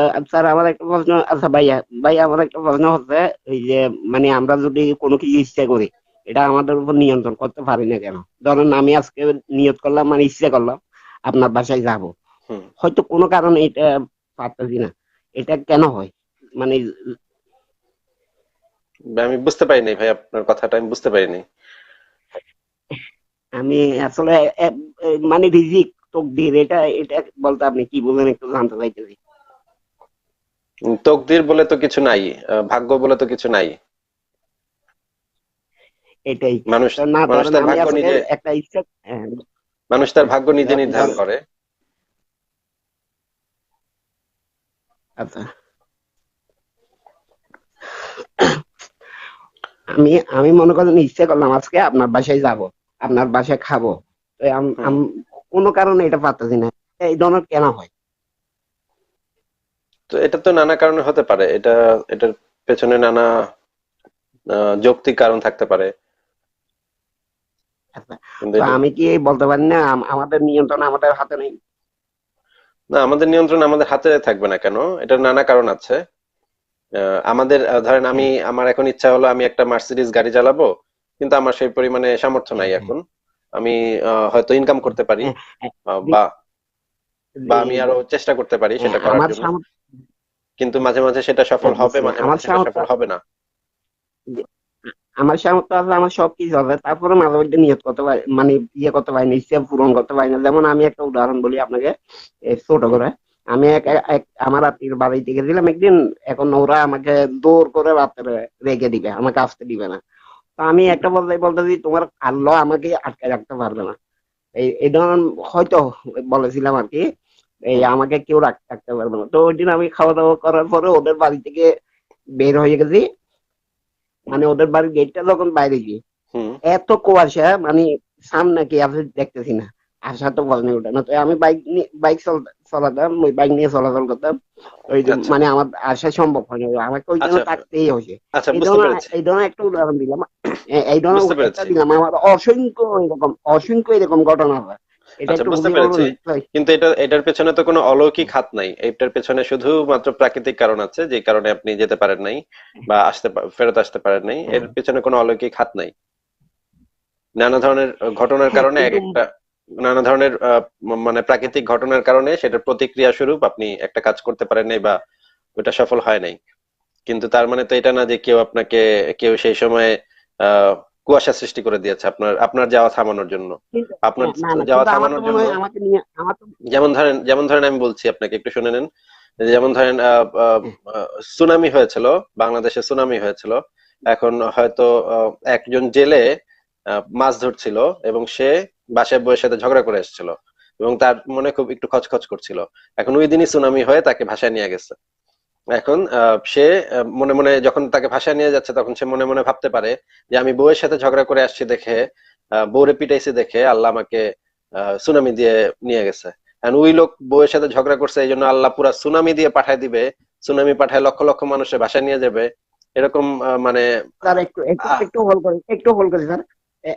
আহ, sir আমার একটা প্রশ্ন আচ্ছা ভাইয়া ভাই আমার একটা প্রশ্ন হচ্ছে যে মানে আমরা যদি কোনো কিছু ইচ্ছা করি এটা আমাদের উপর নিয়ন্ত্রণ করতে পারি না কেন? ধরেন আমি আজকে নিয়ত করলাম মানে ইচ্ছা করলাম আপনার বাসায় যাব। হয়তো কোনো কারণে এটা পারতেছি না। এটা কেন হয়? মানে আমি বুঝতে পারিনি ভাই আপনার কথাটা আমি বুঝতে পারিনি আমি আসলে মানে রিজিক তকদির এটা এটা বলতে আপনি কি বলেন একটু জানতে চাইতেছি। তকদির বলে তো কিছু নাই ভাগ্য বলে তো কিছু নাই। এটাই। মানুষ মানুষ তার ভাগ্য নিজে একটা ইচ্ছা হ্যাঁ, মানুষ তার ভাগ্য নিজে নির্ধারণ করে। আচ্ছা। আমি আমি মনে করেন ইচ্ছা করলাম আজকে আপনার বাসায় যাব আপনার বাসায় খাব। আম- কোনো কারণে এটা পারতেছি না। এই ধরনের কেন হয়। তো এটা তো নানা কারণে হতে পারে। এটা এটার পেছনে নানা যৌক্তিক কারণ থাকতে পারে। আচ্ছা। আমি কি বলতে পারি না? আমাদের নিয়ন্ত্রণ আমাদের হাতে নেই? না আমাদের নিয়ন্ত্রণ আমাদের হাতে থাকবে না কেন? এটার নানা কারণ আছে। আমাদের ধরেন আমি আমার এখন ইচ্ছা হলো আমি একটা মার্সিডিজ গাড়ি চালাবো কিন্তু আমার সেই পরিমাণে সামর্থ্য নাই এখন। আমি হয়তো ইনকাম করতে পারি বা বা আমি আরও চেষ্টা করতে পারি সেটা হ্যাঁ, করার জন্য। কিন্তু মাঝে মাঝে সেটা সফল হবে মাঝে মাঝে সফল হবে না। আমার সামর্থ্য আছে আমার সবকিছু আছে। তারপরে মাঝে মধ্যে নিয়ত করতে পারি মানে ইয়ে করতে পারি না ইচ্ছা পূরণ করতে পারি না। যেমন আমি একটা উদাহরণ বলি আপনাকে ছোট করে। আমি এক এক- আমার আত্মীয় বাড়িতে গেছিলাম একদিন এখন ওরা আমাকে দৌড় করে রাত্রে রেখে দিবে আমাকে আসতে দিবে না। তো আমি একটা বলতে বলতে বলতেছি তোমার আল্লাহ আমাকে আটকে রাখতে পারবে না। এই এই ধরনের হয়তো বলেছিলাম আর কি। এই আমাকে কেউ রাখ- রাখতে পারবে না। তো ওই দিন আমি খাওয়া দাওয়া করার পরে ওদের বাড়ি থেকে বের হয়ে গেছি। মানে ওদের বাড়ির গেটটা যখন বাইরে গিয়ে এত কুয়াশা মানে সামনে কি আছে দেখতেছি না। আশা তো বলনি ওটা। না তো আমি বাইক নিয়ে বাইক চালাতাম ওই বাইক নিয়ে চলাচল করতাম। ওই আচ্ছা। মানে আমার আসা সম্ভব হয়নি। আমাকে ওই জন্য আচ্ছা। থাকতেই হয়েছে। আচ্ছা এই ধরনের একটা উদাহরণ দিলাম। এই ধরনের। দিলাম। আমার অসংখ্য এরকম অসংখ্য এরকম ঘটনা হয়। আচ্ছা, বুঝতে পেরেছি। কিন্তু এটা এটার পেছনে তো কোনো অলৌকিক হাত নাই। এটার পেছনে শুধুমাত্র প্রাকৃতিক কারণ আছে যে কারণে আপনি যেতে পারেন নাই বা আসতে ফেরত আসতে পারেন নাই। এর পেছনে কোনো অলৌকিক হাত নাই। নানা ধরনের ঘটনার কারণে এক একটা নানা ধরনের মানে প্রাকৃতিক ঘটনার কারণে সেটার প্রতিক্রিয়া স্বরূপ আপনি একটা কাজ করতে পারেন নাই বা ওটা সফল হয় নাই। কিন্তু তার মানে তো এটা না যে কেউ আপনাকে কেউ সেই সময় আহ কুয়াশা সৃষ্টি করে দিয়েছে আপনার আপনার যাওয়া থামানোর জন্য। আপনার যাওয়া থামানোর জন্য যেমন ধরেন যেমন ধরেন আমি বলছি আপনাকে একটু শুনে নেন। যেমন ধরেন সুনামি হয়েছিল বাংলাদেশে সুনামি হয়েছিল। এখন হয়তো একজন জেলে মাছ ধরছিল এবং সে বাসায় বউয়ের সাথে ঝগড়া করে এসেছিল এবং তার মনে খুব একটু খচখচ করছিল। এখন ওই দিনই সুনামি হয়ে তাকে ভাসায় নিয়ে গেছে। এখন আহ, সে মনে মনে যখন তাকে ভাসায় নিয়ে যাচ্ছে তখন সে মনে মনে ভাবতে পারে যে আমি বউয়ের সাথে ঝগড়া করে আসছি দেখে বউরে পিটাইছি দেখে আল্লাহ আমাকে সুনামি দিয়ে নিয়ে গেছে। ওই লোক বউয়ের সাথে ঝগড়া করছে এই জন্য আল্লাহ পুরা সুনামি দিয়ে পাঠায় দিবে। সুনামি পাঠায় লক্ষ লক্ষ মানুষের বাসায় নিয়ে যাবে। এরকম মানে একটু একটু হল করি একটু হল করি স্যার।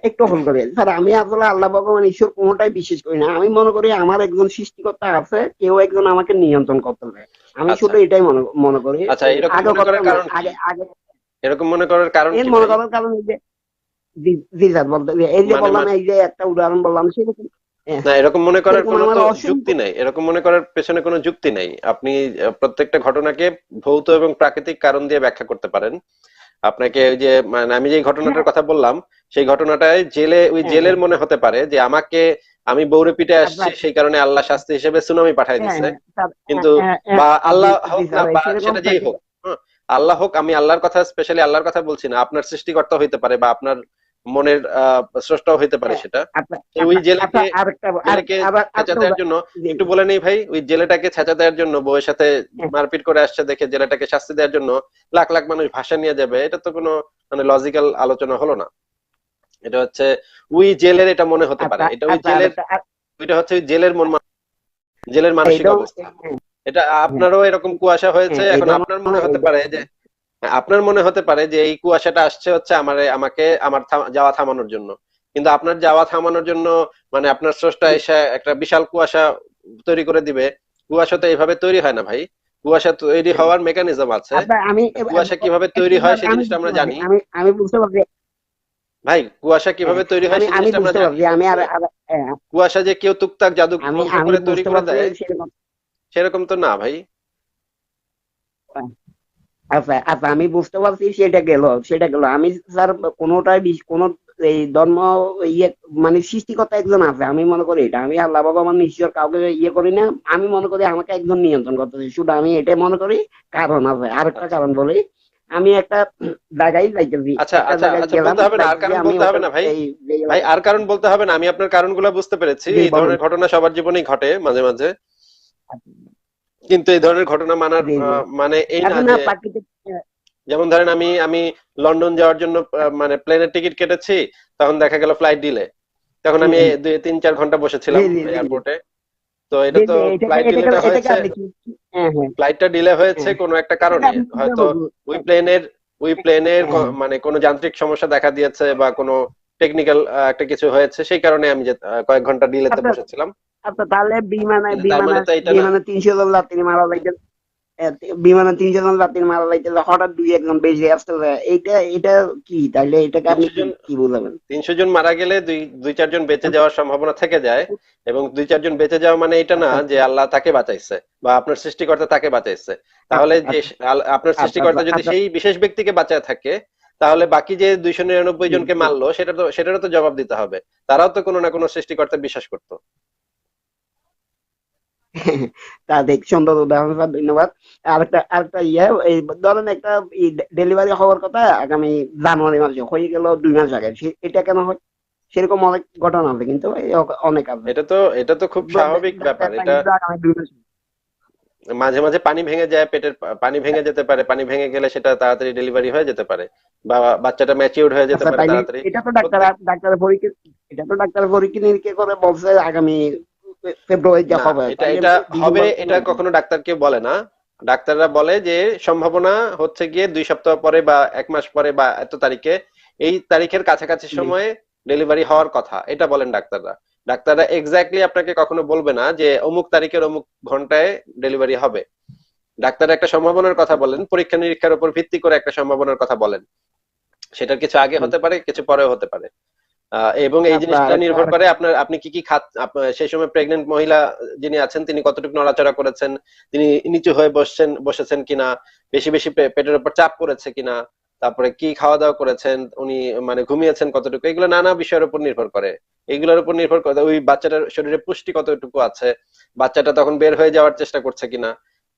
একটু হল করি। স্যার আমি আসলে আল্লাহ ভগবান ঈশ্বর কোনোটাই বিশ্বাস করি না। আমি মনে করি আমার একজন সৃষ্টিকর্তা আছে কেউ একজন আমাকে নিয়ন্ত্রণ করতে পারে। আমি আচ্ছা। শুধু এটাই মনে মনে করি। আচ্ছা, এরকম মনে করার কারণ আগে আগে এরকম মনে করার কারণ কি মনে করার কারণ এই যে জি- স্যার বলতে এই যে মানে বললাম এই যে একটা উদাহরণ বললাম সেরকম না এরকম মনে করার কোনো তো যুক্তি নাই। এরকম মনে করার পেছনে কোনো যুক্তি নাই। আপনি প্রত্যেকটা ঘটনাকে ভৌত এবং প্রাকৃতিক কারণ দিয়ে ব্যাখ্যা করতে পারেন। আপনাকে ওই যে মানে আমি যে ঘটনাটার কথা বললাম সেই ঘটনাটায় জেলে ওই হ্যাঁ, জেলের মনে হতে পারে যে আমাকে আমি বৌরে পিঠে আসছি আচ্ছা। সেই কারণে আল্লাহ শাস্তি হিসেবে সুনামি পাঠায় হ্যাঁ, দিচ্ছে কিন্তু হ্যাঁ, হ্যাঁ, বা আল্লাহ হোক বা সেটা যেই হোক হ্যাঁ, আল্লাহ হোক আমি আল্লাহর কথা স্পেশালি আল্লাহর কথা বলছি না আপনার সৃষ্টিকর্তা হইতে পারে বা আপনার মনের স্রষ্টাও হইতে পারে হ্যাঁ, সেটা আচ্ছা, ওই জেলেকে- ছেঁচা দেওয়ার জন্য একটু বলে নেই ভাই ওই জেলেটাকে ছেঁচা দেওয়ার জন্য বউয়ের সাথে হ্যাঁ। মারপিট করে আসছে দেখে জেলেটাকে শাস্তি দেওয়ার জন্য লাখ লাখ মানুষ ভাষা নিয়ে যাবে এটা তো কোনো মানে লজিক্যাল আলোচনা হলো না। এটা হচ্ছে ওই জেলের এটা মনে হতে পারে। এটা ওই জেলের ওইটা হচ্ছে জেলের মন জেলের মানসিক অবস্থা। এটা আপনারও এরকম কুয়াশা হয়েছে হ্যাঁ, এখন আপনার মনে হতে পারে যে আপনার মনে হতে পারে যে এই কুয়াশাটা আসছে হচ্ছে আমার আমাকে আমার যাওয়া থামানোর জন্য। কিন্তু আপনার যাওয়া থামানোর জন্য মানে আপনার স্রষ্টা এসে একটা বিশাল কুয়াশা তৈরি করে দিবে। কুয়াশা তো এইভাবে তৈরি হয় না ভাই। কুয়াশা তৈরি হওয়ার মেকানিজম আছে। কুয়াশা কীভাবে তৈরি হয় সেই জিনিসটা আমরা জানি। আমি আমি বুঝতে পারছি। ভাই কুয়াশা কীভাবে তৈরি হয় সেই জিনিসটা আমরা জানি। আমি আর হ্যাঁ, কুয়াশা যে কেউ টুকটাক জাদু করে তৈরি করে দেয় সেরকম তো না ভাই। আচ্ছা আচ্ছা আমি বুঝতে পারছি সেটা গেল সেটা গেল। আমি স্যার কোনোটাই কোনো এই ধর্ম ইয়ে মানে সৃষ্টিকর্তা একজন আছে আমি মনে করি এটা। আমি আল্লাহ বাবা মানে ঈশ্বর কাউকে ইয়ে করি না আমি মনে করি আমাকে একজন নিয়ন্ত্রণ করতেছে। শুধু আমি এটাই মনে করি কারণ আছে। আরেকটা কারণ বলি আমি একটা জায়গায় যাইতেছি আচ্ছা, আচ্ছা, আচ্ছা, বলতে হবে না, আর কারণ বলতে হবে না, ভাই। ভাই আর কারণ বলতে হবে না আমি আপনার কারণগুলো বুঝতে পেরেছি এই ধরনের ঘটনা সবার জীবনেই ঘটে মাঝে মাঝে। কিন্তু এই ধরনের ঘটনা মানার মানে এই না যে যেমন ধরেন আমি আমি লন্ডন যাওয়ার জন্য মানে প্লেনের টিকিট কেটেছি তখন দেখা গেল ফ্লাইট ডিলে তখন আমি। দুই তিন চার ঘণ্টা বসেছিলাম। এয়ারপোর্টে তো এটা তো ফ্লাইট ডিলেটা হয়েছে হ্যাঁ হ্যাঁ ফ্লাইটটা ডিলে হয়েছে হ্যাঁ। কোনো একটা কারণে হয়তো ওই প্লেনের ওই প্লেনের হ্যাঁ। মানে কোনো যান্ত্রিক সমস্যা দেখা দিয়েছে বা কোনো টেকনিক্যাল একটা কিছু হয়েছে সেই কারণে আমি কয়েক ঘণ্টা ডিলেতে। বসেছিলাম আচ্ছা তাহলে বিমানে বিমানে মানে তো এটা না। বিমানে তিনশো জন যাত্রী মারা বিমানে তিনশো জন যাত্রী মারা হঠাৎ দুই একজন বেশি আসতেছে এইটা এটা কি? তাহলে এটাকে আপনি কি- তিনশো জন মারা গেলে দুই দুই চারজন বেঁচে যাওয়ার সম্ভাবনা থেকে যায়। এবং দুই চারজন বেঁচে যাওয়া মানে এটা না আচ্ছা। যে আল্লাহ তাকে বাঁচাইছে বা আপনার সৃষ্টিকর্তা তাকে বাঁচাইছে। তাহলে যে আপনার সৃষ্টিকর্তা যদি আচ্ছা। সেই বিশেষ ব্যক্তিকে বাঁচায় থাকে তাহলে বাকি যে দুইশো নিরানব্বই জনকে মারলো সেটা তো সেটারও তো জবাব দিতে হবে। তারাও তো কোনো না কোনো সৃষ্টিকর্তা বিশ্বাস করতো। তা দেখ সুন্দর উদাহরণ ধন্যবাদ। আরেকটা আরেকটা ইয়ে এই ধরেন একটা ডেলিভারি হওয়ার কথা আগামী জানুয়ারি মাসে হয়ে গেল দুই মাস আগে এটা কেন হয়? সেরকম অনেক ঘটনা আছে কিন্তু অনেক আছে। এটা তো এটা তো খুব স্বাভাবিক ব্যাপার এটা মাঝে মাঝে পানি ভেঙে যায় পেটের পানি ভেঙে যেতে পারে পানি ভেঙে গেলে সেটা তাড়াতাড়ি ডেলিভারি হয়ে যেতে পারে বা বাচ্চাটা ম্যাচিউর হয়ে যেতে আচ্ছা, পারে তাড়াতাড়ি। এটা তো ডাক্তার ডাক্তার পরীক্ষা এটা তো ডাক্তার পরীক্ষা নিরীক্ষা করে বলছে আগামী ফেব্রুয়ারিতে হবে এটা এটা হবে এটা কখনো ডাক্তার কেউ বলে না। ডাক্তাররা বলে যে সম্ভাবনা হচ্ছে গিয়ে দুই সপ্তাহ পরে বা এক মাস পরে বা এত তারিখে এই তারিখের কাছাকাছি সময়ে ডেলিভারি হওয়ার কথা এটা বলেন ডাক্তাররা। ডাক্তাররা এক্স্যাক্টলি আপনাকে কখনো বলবে না যে অমুক তারিখের অমুক ঘন্টায় ডেলিভারি হবে। ডাক্তার একটা সম্ভাবনার কথা বলেন পরীক্ষা নিরীক্ষার উপর ভিত্তি করে একটা সম্ভাবনার কথা বলেন। সেটার কিছু আগে হতে পারে কিছু পরেও হতে পারে। এবং এই আচ্ছা, জিনিসটা নির্ভর করে আপনার আপনি কি কি খাত সেই সময় প্রেগনেন্ট মহিলা যিনি আছেন তিনি কতটুকু নড়াচড়া করেছেন তিনি নিচু হয়ে বসছেন বসেছেন কিনা বেশি বেশি পেটের উপর চাপ পড়েছে কিনা তারপরে কি খাওয়া দাওয়া করেছেন উনি মানে ঘুমিয়েছেন কতটুকু এগুলো নানা বিষয়ের উপর নির্ভর করে। এগুলোর উপর নির্ভর করে ওই বাচ্চাটার শরীরে পুষ্টি কতটুকু আছে বাচ্চাটা তখন বের হয়ে যাওয়ার চেষ্টা করছে কিনা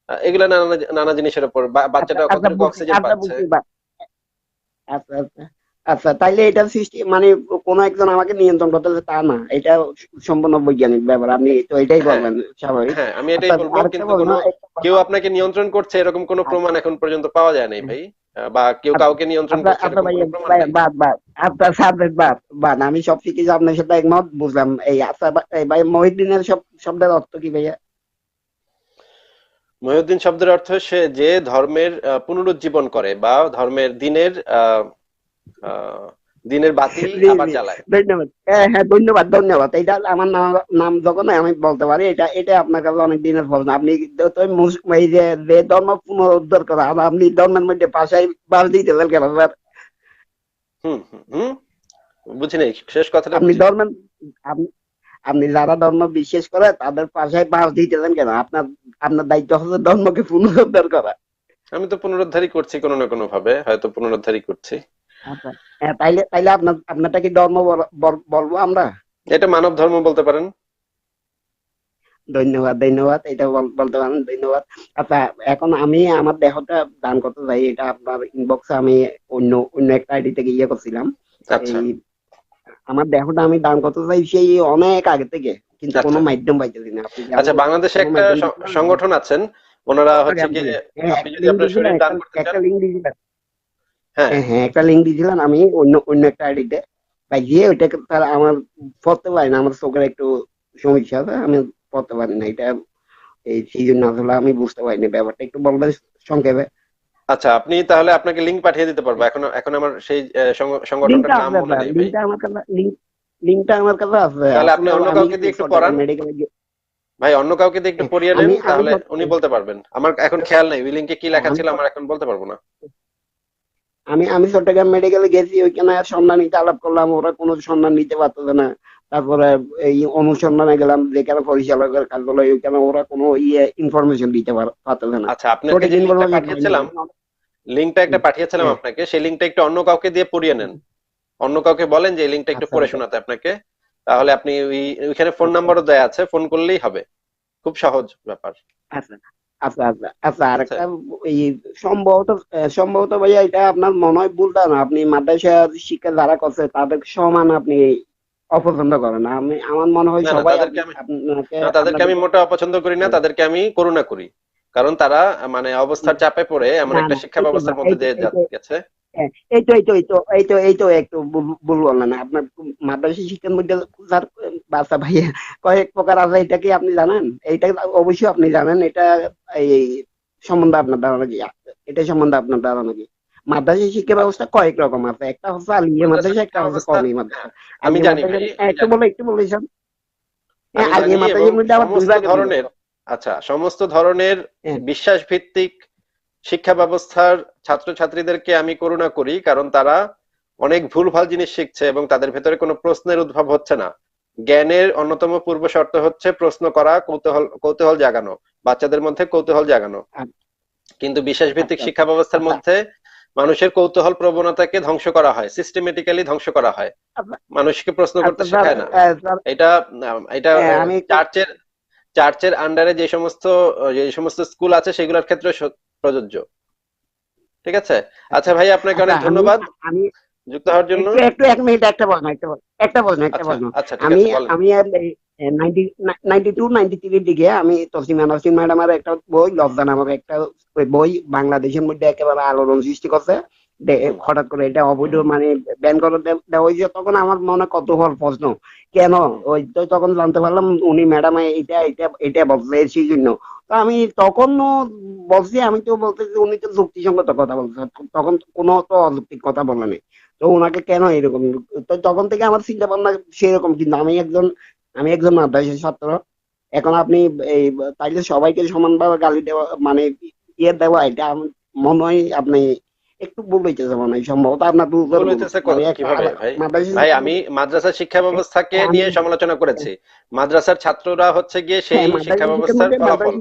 এগুলো নানা নানা জিনিসের উপর বাচ্চাটা আচ্ছা, কতটুকু অক্সিজেন আচ্ছা, পাচ্ছে। আচ্ছা আচ্ছা। আচ্ছা তাইলে এটা সৃষ্টি মানে কোন একজন আমাকে নিয়ন্ত্রণ করতেছে তা না এটা সম্পূর্ণ বৈজ্ঞানিক ব্যাপার আপনি তো এটাই হ্যাঁ। বলবেন স্বাভাবিক হ্যাঁ আমি এটাই আচ্ছা, বলব কিন্তু কোনো কেউ আপনাকে নিয়ন্ত্রণ করছে এরকম কোনো প্রমাণ এখন পর্যন্ত পাওয়া যায় নাই ভাই বা কেউ আচ্ছা, কাউকে নিয়ন্ত্রণ আপনার করছে। বাদ বাদ সাবজেক্ট বাদ বাদ আমি সব শিখেছি আপনার সাথে একমত বুঝলাম এই আচ্ছা ভাই মহিউদ্দিনের সব শব্দের অর্থ কি ভাইয়া মহিউদ্দিন শব্দের অর্থ সে যে ধর্মের পুনরুজ্জীবন করে বা ধর্মের দিনের আহ, দিনের বাতি আবার জ্বালায়। ধন্যবাদ। হ্যাঁ হ্যাঁ ধন্যবাদ ধন্যবাদ। এটা আমার নাম নাম যখন আমি বলতে পারি এটা এটা আপনার কাছে অনেক দিনের প্রশ্ন আপনি এই যে যে ধর্ম পুনরুদ্ধার করা আপনি ধর্মের মধ্যে বাস দিতে কেন স্যার? হুম বুঝি নাই শেষ কথাটা আপনি ধর্মের আপনি আপনি যারা ধর্ম বিশ্বাস করে তাদের পাশায় বাস দিতে দিতেছেন কেন? আপনার আপনার দায়িত্ব হচ্ছে ধর্মকে পুনরুদ্ধার করা। আমি তো পুনরুদ্ধারই করছি কোনো না কোনো ভাবে হয়তো পুনরুদ্ধারই করছি। হ্যাঁ তাইলে তাইলে আপনার আপনারটা কি ধর্ম বল- বল- বলব আমরা? এটা মানব ধর্ম বলতে পারেন। ধন্যবাদ ধন্যবাদ এটা বলতে পারেন ধন্যবাদ। আচ্ছা এখন আমি আমার দেহটা দান করতে চাই এটা আপনার ইনবক্সে আমি অন্য অন্য একটা আইডি থেকে ইয়ে করছিলাম। আচ্ছা। আমার দেহটা আমি দান করতে চাই সেই অনেক আগে থেকে কিন্তু কোনো আচ্ছা। মাধ্যম পাইতেছি না। আচ্ছা বাংলাদেশে একটা সংগঠন আছেন ওনারা হচ্ছে কি হ্যাঁ, আপনি যদি আপনার শরীর দান করতে চান। হ্যাঁ। হ্যাঁ হ্যাঁ একটা লিঙ্ক দিয়েছিলেন আমি অন্য অন্য একটা আইডিতে পাইছি ওইটাকে তার আমার পড়তে পারি না আমার চোখের একটু সমস্যা আছে আমি পড়তে পারি না। এটা এই সেই জন্য আসলে আমি বুঝতে পারিনি ব্যাপারটা। একটু বলবেন সংক্ষেপে। আচ্ছা আপনি তাহলে আপনাকে লিংক পাঠিয়ে দিতে পারব। এখন এখন আমার সেই সংগঠনটার নাম মনে নেই ভাই। আমার কাছে লিঙ্কটা আমার কাছে আছে। তাহলে আপনি অন্য কাউকে দিয়ে একটু পড়ান। ভাই অন্য কাউকে দিয়ে একটু পড়িয়ে নেন তাহলে উনি বলতে পারবেন। আমার এখন খেয়াল নেই লিঙ্কে কি লেখা ছিল আমার এখন বলতে পারব না। আমি আমি চট্টগ্রাম মেডিকেলে গেছি ওইখানে সন্ধান নিতে আলাপ করলাম ওরা কোনো সন্ধান নিতে পারতেছে না। তারপরে এই অনুসন্ধানে গেলাম যেখানে পরিচালকের কার্যালয় ওইখানে ওরা কোনো ইয়ে ইনফরমেশন দিতে পার- পারতেছে না। আচ্ছা আপনাকে পাঠিয়েছিলাম। লিঙ্কটা একটা পাঠিয়েছিলাম আপনাকে সেই লিঙ্কটা একটু অন্য কাউকে দিয়ে পড়িয়ে নেন। অন্য কাউকে বলেন যে লিঙ্কটা একটু আচ্ছা, পড়ে আচ্ছা। শোনাতে আপনাকে। তাহলে আপনি ওইখানে ফোন নাম্বারও দেয়া আছে ফোন করলেই হবে। খুব সহজ ব্যাপার। আচ্ছা। আচ্ছা আচ্ছা আচ্ছা আরেকটা এই সম্ভবত সম্ভবত ভাইয়া এটা আপনার মনে হয় ভুল না আপনি মাদ্রাসা শিক্ষা যারা করছে তাদের সমান আপনি অপছন্দ করেন আমি আমার মনে হয় সবাই তাদেরকে আমি- মোটা অপছন্দ করি না তাদেরকে আমি করুণা করি। কারণ তারা মানে অবস্থার চাপে পড়ে এমন একটা শিক্ষা ব্যবস্থার মধ্যে দিয়ে গেছে এই তো এই তো এই তো এই তো এই তো একটু ভুল না আপনার মাদ্রাসা শিক্ষার মধ্যে বাচ্চা ভাইয়া কয়েক প্রকার আছে এটা কি আপনি জানেন? এইটা অবশ্যই আপনি জানেন এটা এই সম্বন্ধে আপনার ধারণা কি? এটা সম্বন্ধে আপনার ধারণা কি? মাদ্রাসা শিক্ষা ব্যবস্থা কয়েক রকম আছে একটা হচ্ছে আলিয়া মাদ্রাসা একটা হচ্ছে কমি মাদ্রাসা। আমি জানি হ্যাঁ, আমি একটু বলে একটু বলেছেন হ্যাঁ আলিয়া জানি মাদ্রাসার মধ্যে আবার ধরনের আচ্ছা সমস্ত ধরনের হ্যাঁ। বিশ্বাস ভিত্তিক শিক্ষা ব্যবস্থার ছাত্রছাত্রীদেরকে আমি করুণা করি কারণ তারা অনেক ভুলভাল জিনিস শিখছে এবং তাদের ভেতরে কোনো প্রশ্নের উদ্ভব হচ্ছে না জ্ঞানের অন্যতম পূর্ব শর্ত হচ্ছে প্রশ্ন করা কৌতূহল কৌতূহল জাগানো বাচ্চাদের মধ্যে কৌতূহল জাগানো। কিন্তু বিশ্বাস ভিত্তিক আচ্ছা। শিক্ষা ব্যবস্থার আচ্ছা। মধ্যে মানুষের কৌতূহল প্রবণতাকে ধ্বংস করা হয় সিস্টেমেটিক্যালি ধ্বংস করা হয় আচ্ছা। মানুষকে প্রশ্ন করতে শেখায় না এটা এটা হ্যাঁ, চার্চের চার্চের আন্ডারে যে সমস্ত যে সমস্ত স্কুল আছে সেগুলোর ক্ষেত্রে প্রযোজ্য। ঠিক আছে? আচ্ছা ভাই আপনাকে অনেক আচ্ছা, ধন্যবাদ। আমি যুক্ত হওয়ার জন্য। একটু এক মিনিট একটা প্রশ্ন একটা বল একটা প্রশ্ন একটা আচ্ছা আচ্ছা আমি আমি নাইনটি টু নাইনটি থ্রির দিকে আমি তসলিমা নাসিম ম্যাডামের একটা বই লজ্জা নামক একটা বই বাংলাদেশের মধ্যে একেবারে আলোড়ন সৃষ্টি করছে। হঠাৎ করে এটা অবৈধ মানে ব্যান করে দেওয়া হয়েছে তখন আমার মনে কত হল প্রশ্ন কেন? ওই তো তখন জানতে পারলাম উনি ম্যাডাম এটা এটা এটা বলছে সেই জন্য। তো আমি তখন বলছি আমি তো বলতেছি উনি তো যুক্তিসঙ্গত কথা বলছে তখন কোনো তো অযৌক্তিক কথা বলেনি তো ওনাকে কেন এরকম তো তখন থেকে আমার চিন্তা ভাবনা সেরকম কিন্তু আমি একজন আমি একজন মাদ্রাসা ছাত্র। এখন আপনি এই তাইলে সবাইকে সমানভাবে গালি দেওয়া মানে ইয়ে দেওয়া এটা মনে হয় আপনি একটু ভুল হইতেছে মনে হয় সম্ভবত আপনার ভাই? আমি মাদ্রাসা শিক্ষা ব্যবস্থাকে নিয়ে সমালোচনা করেছি। মাদ্রাসার ছাত্ররা হচ্ছে গিয়ে সেই হ্যাঁ, মাদ্রাসা শিক্ষা ব্যবস্থার ফলাফল।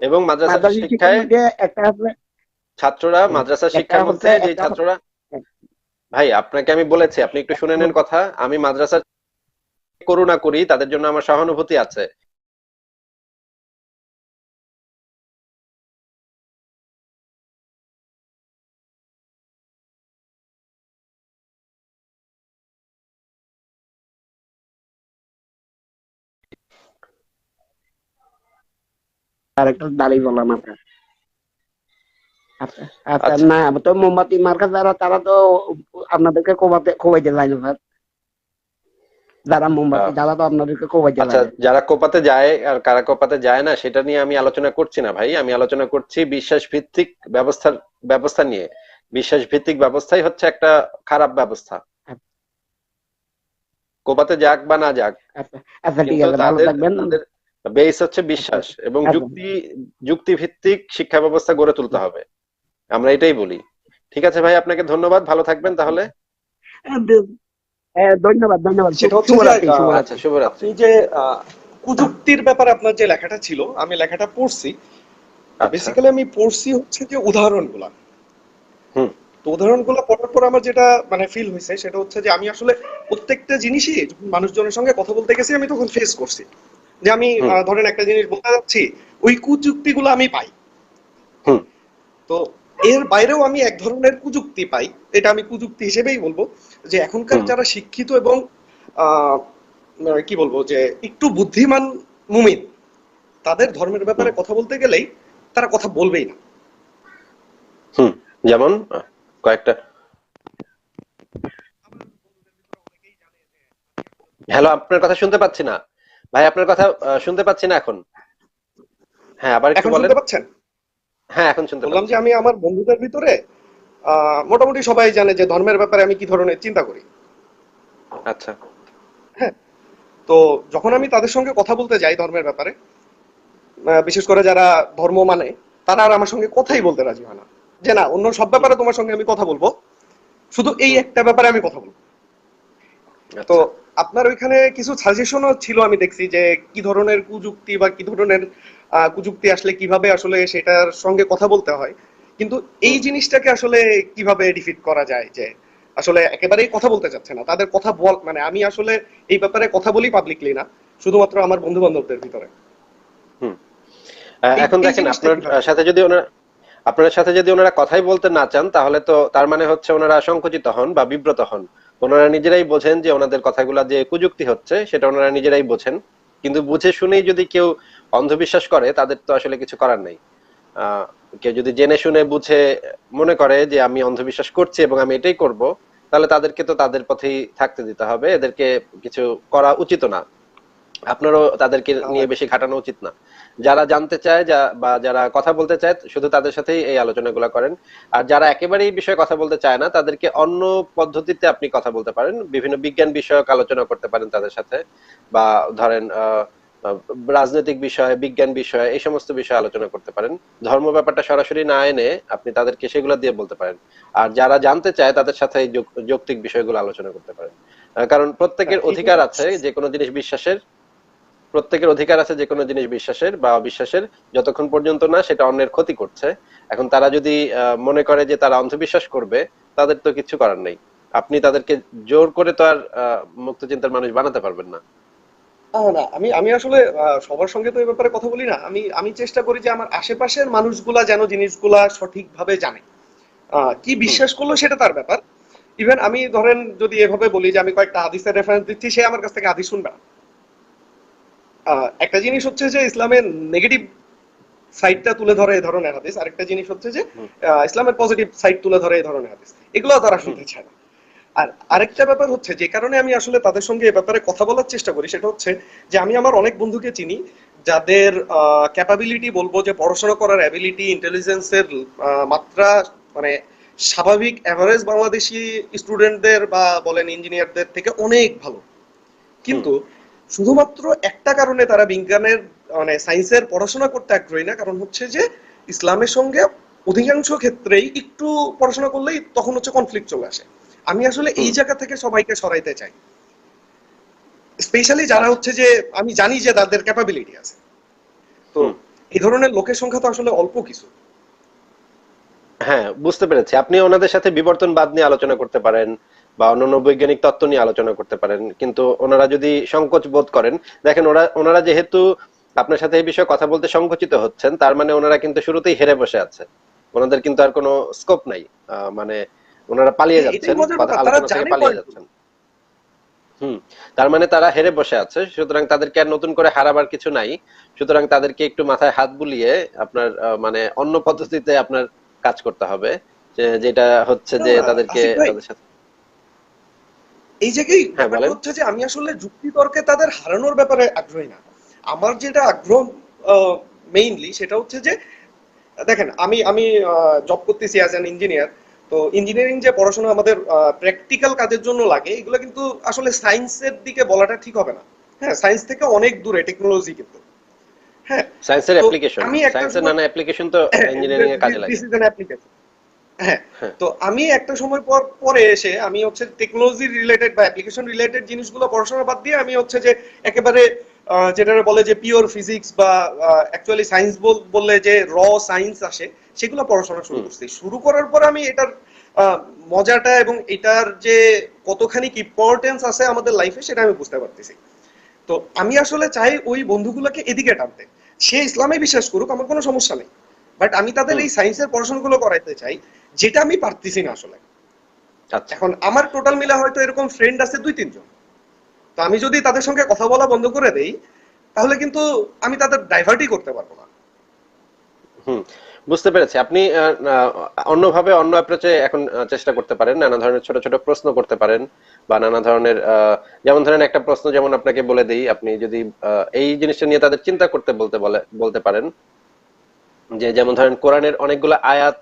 এবং মাদ্রাসার মাদ্রাসা শিক্ষায় ছাত্ররা মাদ্রাসা শিক্ষার মধ্যে যে ছাত্ররা হ্যাঁ। ভাই আপনাকে আমি বলেছি আপনি একটু শুনে নেন কথা। আমি মাদ্রাসার করুণা করি তাদের জন্য আমার সহানুভূতি আছে। আর একটা দাড়ি বললাম আপনার। আচ্ছা আচ্ছা আচ্ছা। না তো মোমবাতি মার্কা যারা তারা তো আপনাদেরকে কোবাতে কোবাইতে যায় না স্যার। যারা মোমবাতি যারা তো আপনাদেরকে কোবাইতে আচ্ছা যারা কোপাতে যায় আর কারা কোপাতে যায় না সেটা নিয়ে আমি আলোচনা করছি না ভাই। আমি আলোচনা করছি বিশ্বাস ভিত্তিক ব্যবস্থার ব্যবস্থা নিয়ে। বিশ্বাস ভিত্তিক ব্যবস্থাই হচ্ছে একটা খারাপ ব্যবস্থা। কোপাতে যাক বা না যাক। আচ্ছা আচ্ছা ঠিক আছে ভালো থাকবেন। বেস হচ্ছে বিশ্বাস এবং আচ্ছা। যুক্তি যুক্তি ভিত্তিক শিক্ষা ব্যবস্থা গড়ে তুলতে হবে। আমরা এটাই বলি। ঠিক আছে ভাই আপনাকে ধন্যবাদ। ভালো থাকবেন তাহলে। হ্যাঁ, ধন্যবাদ ধন্যবাদ। আচ্ছা শুভরাত্রি যে কুযুক্তির ব্যাপারে আপনার যে লেখাটা ছিল আমি লেখাটা পড়ছি। আচ্ছা। বেসিক্যালি আমি পড়ছি হচ্ছে যে উদাহরণগুলা। হুম। তো উদাহরণগুলো পড়ার পর আমার যেটা মানে ফিল হয়েছে সেটা হচ্ছে যে আমি আসলে প্রত্যেকটা জিনিসই মানুষজনের সঙ্গে কথা বলতে গেছি আমি তখন ফেস করছি। যে আমি ধরেন একটা জিনিস বলতে যাচ্ছি ওই কুযুক্তিগুলো আমি পাই। তো এর বাইরেও আমি এক ধরনের কুযুক্তি পাই এটা আমি কুযুক্তি হিসেবেই বলব যে এখনকার যারা শিক্ষিত এবং কি বলব যে একটু বুদ্ধিমান মুমিন তাদের ধর্মের ব্যাপারে কথা বলতে গেলেই তারা কথা বলবেই না। হুম যেমন কয়েকটা। হ্যালো আপনার কথা শুনতে পাচ্ছি না। ভাই আপনার কথা শুনতে পাচ্ছি না এখন। হ্যাঁ আবার একটু বলেন। শুনতে পাচ্ছেন? হ্যাঁ এখন শুনতে বললাম যে আমি আমার বন্ধুদের ভিতরে মোটামুটি সবাই জানে যে ধর্মের ব্যাপারে আমি কি ধরনের চিন্তা করি। আচ্ছা। হ্যাঁ তো যখন আমি তাদের সঙ্গে কথা বলতে যাই ধর্মের ব্যাপারে বিশেষ করে যারা ধর্ম মানে তারা আর আমার সঙ্গে কথাই বলতে রাজি হয় না। যে না অন্য সব ব্যাপারে তোমার সঙ্গে আমি কথা বলব। শুধু এই একটা ব্যাপারে আমি কথা বলব। তো আপনার ওইখানে কিছু সাজেশনও ছিল? আমি দেখছি যে কি ধরনের কুযুক্তি বা কি ধরনের কুযুক্তি আসলে কীভাবে আসলে সেটার সঙ্গে কথা বলতে হয়? কিন্তু এই জিনিসটাকে আসলে কীভাবে ডিফিট করা যায়? যে আসলে একেবারেই কথা বলতে চাচ্ছে না। তাদের কথা বল মানে আমি আসলে এই ব্যাপারে কথা বলি পাবলিকলি না শুধুমাত্র আমার বন্ধু বান্ধবদের ভিতরে এখন দেখেন আপনার সাথে যদি ওনারা আপনার সাথে যদি ওনারা কথাই বলতে না চান তাহলে তো তার মানে হচ্ছে ওনারা সংকুচিত হন বা বিব্রত হন। ওনারা নিজেরাই বোঝেন যে ওনাদের কথাগুলো যে কুযুক্তি হচ্ছে, সেটা ওনারা নিজেরাই বোঝেন। কিন্তু বুঝে শুনেই যদি কেউ অন্ধবিশ্বাস করে, তাদের তো আসলে কিছু করার নেই। কেউ যদি জেনে শুনে বুঝে মনে করে যে আমি অন্ধবিশ্বাস করছি এবং আমি এটাই করব, তাহলে তাদেরকে তো তাদের পথেই থাকতে দিতে হবে। এদেরকে কিছু করা উচিত না। আপনারও তাদেরকে নিয়ে বেশি খাটানো উচিত না। যারা জানতে চায় যা বা যারা কথা বলতে চায় শুধু তাদের সাথেই এই আলোচনাগুলো করেন। আর যারা একেবারেই বিষয়ে কথা বলতে চায় না তাদেরকে অন্য পদ্ধতিতে আপনি কথা বলতে পারেন। বিভিন্ন বিজ্ঞান বিষয়ক আলোচনা করতে পারেন তাদের সাথে। বা ধরেন রাজনৈতিক বিষয় বিজ্ঞান বিষয় এই সমস্ত বিষয়ে আলোচনা করতে পারেন। ধর্ম ব্যাপারটা সরাসরি না এনে আপনি তাদেরকে সেগুলো দিয়ে বলতে পারেন। আর যারা জানতে চায় তাদের সাথে যৌক্তিক বিষয়গুলো আলোচনা করতে পারেন। কারণ প্রত্যেকের হ্যাঁ, অধিকার আছে যে কোনো জিনিস বিশ্বাসের। প্রত্যেকের অধিকার আছে যে কোনো জিনিস বিশ্বাসের বা অবিশ্বাসের যতক্ষণ পর্যন্ত না সেটা অন্যের ক্ষতি করছে। এখন তারা যদি মনে করে যে তারা অন্ধবিশ্বাস করবে তাদের তো কিছু করার নেই। আপনি তাদেরকে জোর করে তো আর আহ, মুক্তচিন্তার মানুষ বানাতে পারবেন না। না আমি আমি আসলে সবার সঙ্গে তো এই ব্যাপারে কথা বলি না। আমি আমি চেষ্টা করি যে আমার আশেপাশের মানুষগুলা যেন জিনিসগুলা সঠিকভাবে জানে। আহ, কি বিশ্বাস করল সেটা তার ব্যাপার। ইভেন আমি ধরেন যদি এভাবে বলি যে আমি কয়েকটা হাদিসের রেফারেন্স দিচ্ছি সে আমার কাছ থেকে হাদিস শুনবে না। একটা জিনিস হচ্ছে যে ইসলামের নেগেটিভ সাইডটা তুলে ধরে এই ধরনের হাদিস। আরেকটা জিনিস হচ্ছে যে ইসলামের পজিটিভ সাইড তুলে ধরে এই ধরনের হাদিস। এগুলো তারা শুনতে চায় না। আর আরেকটা ব্যাপার হচ্ছে যে কারণে আমি আসলে তাদের সঙ্গে এ ব্যাপারে কথা বলার চেষ্টা করি সেটা হচ্ছে যে আমি আমার অনেক বন্ধুকে চিনি যাদের ক্যাপাবিলিটি বলব যে পড়াশোনা করার অ্যাবিলিটি ইন্টেলিজেন্সের মাত্রা মানে স্বাভাবিক অ্যাভারেজ বাংলাদেশি স্টুডেন্টদের বা বলেন ইঞ্জিনিয়ারদের থেকে অনেক ভালো। কিন্তু শুধুমাত্র একটা কারণে তারা বিজ্ঞানের মানে সায়েন্সের পড়াশোনা করতে আগ্রহী না কারণ হচ্ছে যে ইসলামের সঙ্গে অধিকাংশ ক্ষেত্রেই একটু পড়াশোনা করলেই তখন হচ্ছে কনফ্লিক্ট চলে আসে। আমি আসলে এই জায়গা থেকে সবাইকে সরাইতে চাই। স্পেশালি যারা হচ্ছে যে আমি জানি যে তাদের ক্যাপাবিলিটি আছে। তো। এই ধরনের লোকের সংখ্যা তো আসলে অল্প কিছু। হ্যাঁ বুঝতে পেরেছি। আপনি ওনাদের সাথে বিবর্তনবাদ নিয়ে আলোচনা করতে পারেন। বা অন্যান্য বৈজ্ঞানিক তত্ত্ব নিয়ে আলোচনা করতে পারেন। কিন্তু ওনারা যদি সংকোচ বোধ করেন দেখেন ওরা ওনারা যেহেতু আপনার সাথে এই বিষয়ে কথা বলতে সংকুচিত হচ্ছেন তার মানে ওনারা কিন্তু শুরুতেই হেরে বসে আছে। ওনাদের কিন্তু আর কোনো স্কোপ নাই। মানে ওনারা পালিয়ে যাচ্ছেন আলোচনা থেকে পালিয়ে যাচ্ছেন। হুম তার মানে তারা হেরে বসে আছে সুতরাং তাদেরকে আর নতুন করে হারাবার কিছু নাই। সুতরাং তাদেরকে একটু মাথায় হাত বুলিয়ে আপনার মানে অন্য পদ্ধতিতে আপনার কাজ করতে হবে যেটা হচ্ছে যে তাদেরকে তাদের সাথে এই জায়গায় হ্যাঁ। হচ্ছে যে আমি আসলে যুক্তি তর্কে তাদের হারানোর ব্যাপারে আগ্রহী না। আমার যেটা আগ্রহ মেইনলি সেটা হচ্ছে যে দেখেন আমি আমি জব করতেছি অ্যাজ অ্যান ইঞ্জিনিয়ার তো ইঞ্জিনিয়ারিং যে পড়াশোনা আমাদের প্র্যাকটিক্যাল কাজের জন্য লাগে এগুলো কিন্তু আসলে সায়েন্সের দিকে বলাটা ঠিক হবে না। হ্যাঁ সায়েন্স থেকে অনেক দূরে টেকনোলজি কিন্তু। হ্যাঁ সায়েন্সের অ্যাপ্লিকেশন সায়েন্সের নানা অ্যাপ্লিকেশন তো ইঞ্জিনিয়ারিং এ কাজে লাগে। হ্যাঁ হ্যাঁ। তো আমি একটা সময় পর পরে এসে আমি হচ্ছে টেকনোলজি রিলেটেড বা অ্যাপ্লিকেশন রিলেটেড জিনিসগুলো পড়াশোনা বাদ দিয়ে আমি হচ্ছে যে একেবারে যেটা বলে যে পিওর ফিজিক্স বা অ্যাকচুয়ালি সায়েন্স বললে যে র সায়েন্স আসে সেগুলো পড়াশোনা শুরু করছি। শুরু করার পর আমি এটার মজাটা এবং এটার যে কতখানি ইম্পর্টেন্স আছে আমাদের লাইফে সেটা আমি বুঝতে পারতেছি। তো আমি আসলে চাই ওই বন্ধুগুলোকে এদিকে টানতে। সে ইসলামে বিশ্বাস করুক আমার কোনো সমস্যা নেই। বাট আমি তাদের এই সায়েন্সের পড়াশোনাগুলো করাইতে চাই। যেটা আমি পারতেছি না আসলে। আচ্ছা। এখন আমার টোটাল মিলা হয়তো এরকম ফ্রেন্ড আছে দুই তিনজন তো আমি যদি তাদের সঙ্গে কথা বলা বন্ধ করে দেই তাহলে কিন্তু আমি তাদের ডাইভার্টই করতে পারব না। হুম বুঝতে পেরেছি। আপনি অন্যভাবে অন্য অ্যাপ্রোচে এখন চেষ্টা করতে পারেন নানা ধরনের ছোট ছোট প্রশ্ন করতে পারেন বা নানা ধরনের যেমন ধরেন একটা প্রশ্ন যেমন আপনাকে বলে দিই আপনি যদি এই জিনিসটা নিয়ে তাদের চিন্তা করতে বলতে বলে বলতে পারেন যে যেমন ধরেন কোরআনের অনেকগুলো আয়াত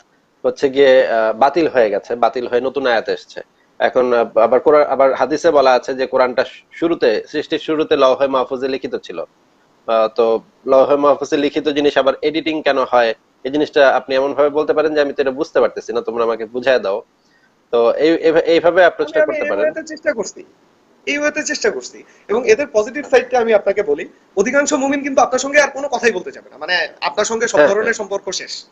হচ্ছে গিয়ে বাতিল হয়ে গেছে বাতিল হয়ে নতুন আয়াত এসছে। এখন আবার কোরআন আবার হাদিসে বলা আছে যে কোরআনটা শুরুতে সৃষ্টির শুরুতে লৌহে মাহফুজে লিখিত ছিল। তো লৌহে মাহফুজে লিখিত জিনিস আবার এডিটিং কেন হয়? এই জিনিসটা আপনি এমন ভাবে বলতে পারেন যে আমি তো এটা বুঝতে পারতেছি না তোমরা আমাকে বুঝায় দাও। তো এই এই- এইভাবে অ্যাপ্রোচটা করতে পারেন। চেষ্টা করছি। এই ওয়েতে চেষ্টা করছি। এবং এদের পজিটিভ সাইডটা আমি আপনাকে বলি অধিকাংশ মুমিন কিন্তু আপনার সঙ্গে আর কোনো কথাই বলতে যাবে না। মানে আপনার সঙ্গে সব হ্যাঁ, ধরনের সম্পর্ক শেষ।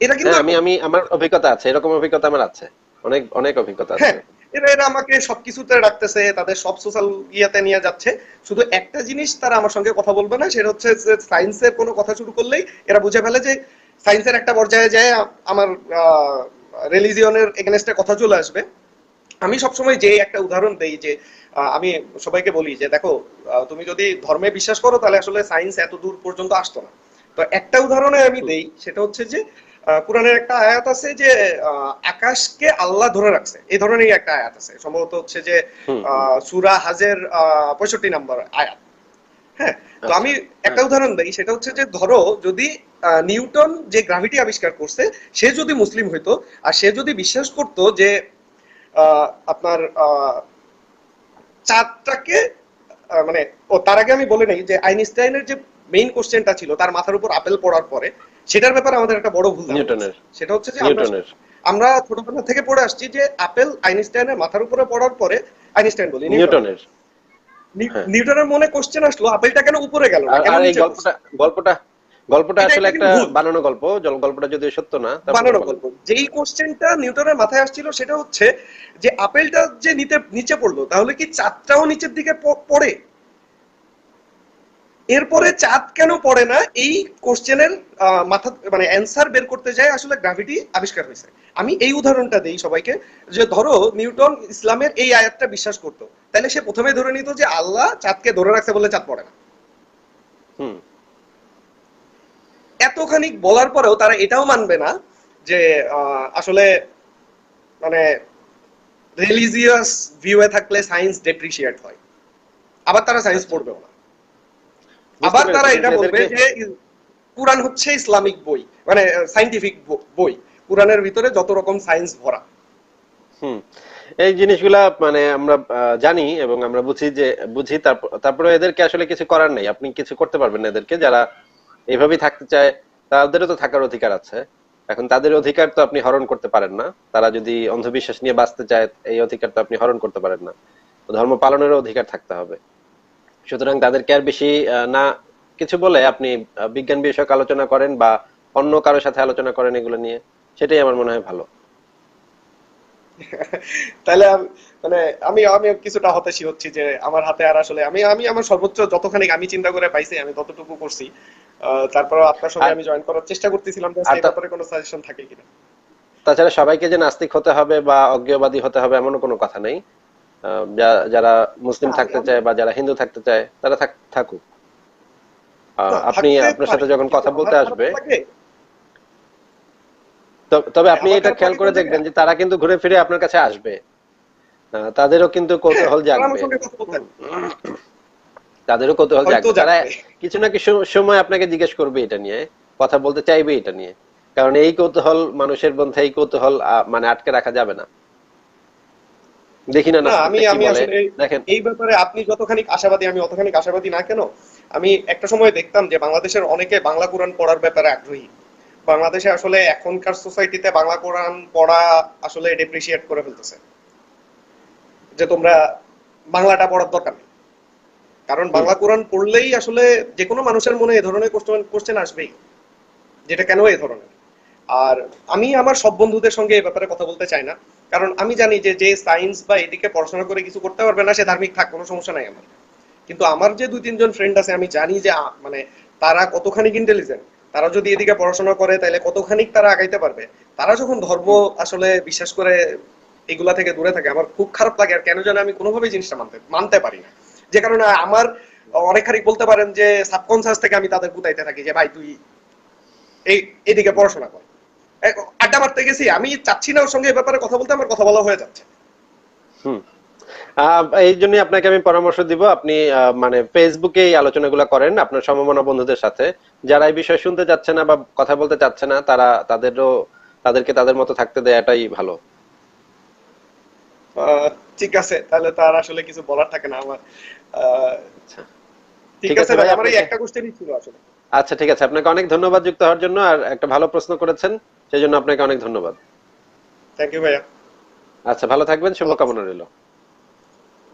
এটা কিন্তু হ্যাঁ আমি আমি আমার অভিজ্ঞতা আছে এরকম অভিজ্ঞতা আমার আছে। অনেক অনেক অভিজ্ঞতা আছে। হ্যাঁ এরা এরা আমাকে সবকিছুতে রাখতেছে তাদের সব সোশ্যাল ইয়েতে নিয়ে যাচ্ছে। শুধু একটা জিনিস তারা আমার সঙ্গে কথা বলবে না সেটা হচ্ছে সায়েন্সের কোনো কথা শুরু করলেই এরা বুঝে ফেলে যে সায়েন্সের একটা পর্যায়ে যায় আমার রিলিজিয়নের এগেনস্টে কথা চলে আসবে। আমি সবসময় যে একটা উদাহরণ দেই যে আমি সবাইকে বলি যে দেখো তুমি যদি ধর্মে বিশ্বাস করো তাহলে আসলে সায়েন্স এত দূর পর্যন্ত আসতো না। তো একটা উদাহরণে আমি দেই সেটা হচ্ছে যে কোরআনের একটা আয়াত আছে যে আকাশকে আল্লাহ ধরে রাখছে। এই ধরনেরই একটা আয়াত আছে। সম্ভবত হচ্ছে যে আহ, হাজের পঁয়ষট্টি নম্বর আয়াত। হ্যাঁ তো আমি একটা উদাহরণ দিই। সেটা হচ্ছে যে ধরো যদি নিউটন যে গ্রাভিটি আবিষ্কার করছে সে যদি মুসলিম হইতো আর সে যদি বিশ্বাস করতো যে আহ, আপনার আহ, চাঁদটাকে মানে ও তার আগে আমি বলে নেই যে আইনস্টাইনের যে মেইন কোশ্চেনটা ছিল তার মাথার উপর আপেল পড়ার পরে সেটার ব্যাপারে আমাদের একটা বড় ভুল নিউটনের। সেটা হচ্ছে যে নিউটনের। আমরা ছোটবেলা থেকে পড়ে আসছি যে আপেল আইনস্টাইনের মাথার উপরে পড়ার পরে আইনস্টাইন বলি নিউটনের। হ্যাঁ। নিউটনের মনে কোশ্চেন আসলো আপেলটা কেন উপরে গেল আর কেন এই গল্পটা গল্পটা গল্পটা আসলে একটা বানানো গল্প জল- গল্পটা যদিও সত্য না বানানো গল্প। যেই কোশ্চেনটা নিউটনের মাথায় আসছিল সেটা হচ্ছে যে আপেলটা যে নিতে নিচে পড়ল তাহলে কি চাঁদটাও নিচের দিকে পড়ে? এরপরে চাঁদ কেন পড়ে না? এই কোশ্চেনের মাথা মানে অ্যান্সার বের করতে যায় আসলে গ্রাভিটি আবিষ্কার হয়েছে। আমি এই উদাহরণটা দেই সবাইকে যে ধরো নিউটন ইসলামের এই আয়াতটা বিশ্বাস করতো। তাহলে সে প্রথমে ধরে নিত যে আল্লাহ চাঁদকে ধরে রাখছে বলে চাঁদ পড়ে না। হুম। এতখানি বলার পরেও তারা এটাও মানবে না যে আসলে মানে রিলিজিয়াস ভিউয়ে থাকলে সায়েন্স ডেপ্রিসিয়েট হয়। আবার তারা সায়েন্স পড়বেও না। আবার তারা এটা বলবে এদেরকে- যে কোরআন হচ্ছে ইসলামিক বই মানে সাইন্টিফিক বই। কোরআনের ভিতরে যত রকম সায়েন্স ভরা। হুম। এই জিনিসগুলা মানে আমরা জানি এবং আমরা বুঝি যে বুঝি তারপরে এদেরকে আসলে কিছু করার নেই। আপনি কিছু করতে পারবেন না এদেরকে। যারা এইভাবেই থাকতে চায় তাদেরও তো থাকার অধিকার আছে। এখন তাদের অধিকার তো আপনি হরণ করতে পারেন না। তারা যদি অন্ধবিশ্বাস নিয়ে বাঁচতে চায় এই অধিকার তো আপনি হরণ করতে পারেন না। ধর্ম পালনেরও অধিকার থাকতে হবে। সুতরাং তাদেরকে আর বেশি না কিছু বলে আপনি বিজ্ঞান বিষয়ক আলোচনা করেন বা অন্য কারোর সাথে আলোচনা করেন এগুলো নিয়ে সেটাই আমার মনে হয় ভালো। তাহলে মানে আমি আমি কিছুটা হতাশি হচ্ছি যে আমার হাতে আর আসলে আমি আমি আমার সর্বোচ্চ যতখানি আমি চিন্তা করে পাইছি আমি ততটুকু করছি। তারপর আপনার সঙ্গে আমি জয়েন করার চেষ্টা করতেছিলাম যে এই ব্যাপারে কোনো সাজেশন থাকে কিনা। তাছাড়া সবাইকে যে নাস্তিক হতে হবে বা অজ্ঞেয়বাদী হতে হবে এমন কোনো কথা নেই। যারা মুসলিম থাকতে চায় বা যারা হিন্দু থাকতে চায় তারা থাকুক। আপনি আপনার সাথে যখন কথা বলতে আসবে তবে আপনি এটা খেয়াল করে দেখবেন যে তারা কিন্তু ঘুরে ফিরে আপনার কাছে আসবে। তাদেরও কিন্তু কৌতূহল জাগবে। তাদেরও কৌতূহল জাগবে। তারা কিছু না কিছু সময় আপনাকে জিজ্ঞেস করবে এটা নিয়ে কথা বলতে চাইবে এটা নিয়ে। কারণ এই কৌতূহল মানুষের মধ্যে এই কৌতূহল মানে আটকে রাখা যাবে না। দেখি না আমি আমি আসলে এই ব্যাপারে আপনি যতখানি আশাবাদী আমি অতখানি আশাবাদী না কেন? আমি একটা সময় দেখতাম যে বাংলাদেশের অনেকে বাংলা কোরআন পড়ার ব্যাপারে আগ্রহী। বাংলাদেশে আসলে এখনকার সোসাইটিতে বাংলা কোরআন পড়া আসলে ডেপ্রিসিয়েট করে ফেলতেছে। যে তোমরা বাংলাটা পড়ার দরকার নেই। কারণ বাংলা কোরআন পড়লেই আসলে যে কোনো মানুষের মনে এ ধরনের কোশ্চেন আসবেই। যেটা কেন এ ধরনের? আর আমি আমার সব বন্ধুদের সঙ্গে এই ব্যাপারে কথা বলতে চাই না। কারণ আমি জানি যে যে সায়েন্স বা এদিকে পড়াশোনা করে কিছু করতে পারবে না, সে ধার্মিক থাক, কোনো সমস্যা নাই আমার। কিন্তু আমার যে দুই, তিনজন ফ্রেন্ড আছে, আমি জানি যে মানে তারা কতখানি ইন্টেলিজেন্ট তারা যদি এদিকে পড়াশোনা করে তাহলে কতখানি তারা আগাইতে পারবে? তারা যখন ধর্ম আসলে বিশ্বাস করে, এগুলা থেকে দূরে থাকে, আমার খুব খারাপ লাগে, আর কেন জানি আমি কোনোভাবেই জিনিসটা মানতে মানতে পারি না। যে কারণে আমার অনেকখানি বলতে পারেন যে সাবকনসিয়াস থেকে আমি তাদের গুতাইতে থাকি যে, ভাই, তুই এই, এদিকে পড়াশোনা কর। আড্ডা মারতে গেছি আমি চাচ্ছি না ওর সঙ্গে এ ব্যাপারে কথা বলতে আমার কথা বলা হয়ে যাচ্ছে। এই জন্য আপনাকে আমি পরামর্শ দিব আপনি মানে ফেসবুকে এই আলোচনাগুলো করেন আপনার সমমনা বন্ধুদের সাথে। যারা এই বিষয় শুনতে চাচ্ছে না বা কথা বলতে চাচ্ছে না তারা তাদেরও তাদেরকে তাদের মতো থাকতে দেয় এটাই ভালো ঠিক আছে তাহলে তার আসলে কিছু বলার থাকে না আমার। আচ্ছা। ঠিক আছে ভাই আমার এই একটা কোশ্চেনই ছিল আসলে। আচ্ছা ঠিক আছে। আপনাকে অনেক ধন্যবাদ যুক্ত হওয়ার জন্য আর একটা ভালো প্রশ্ন করেছেন। সেই জন্য আপনাকে অনেক ধন্যবাদ। থ্যাংক ইউ ভাইয়া। আচ্ছা ভালো থাকবেন শুভকামনা রইল।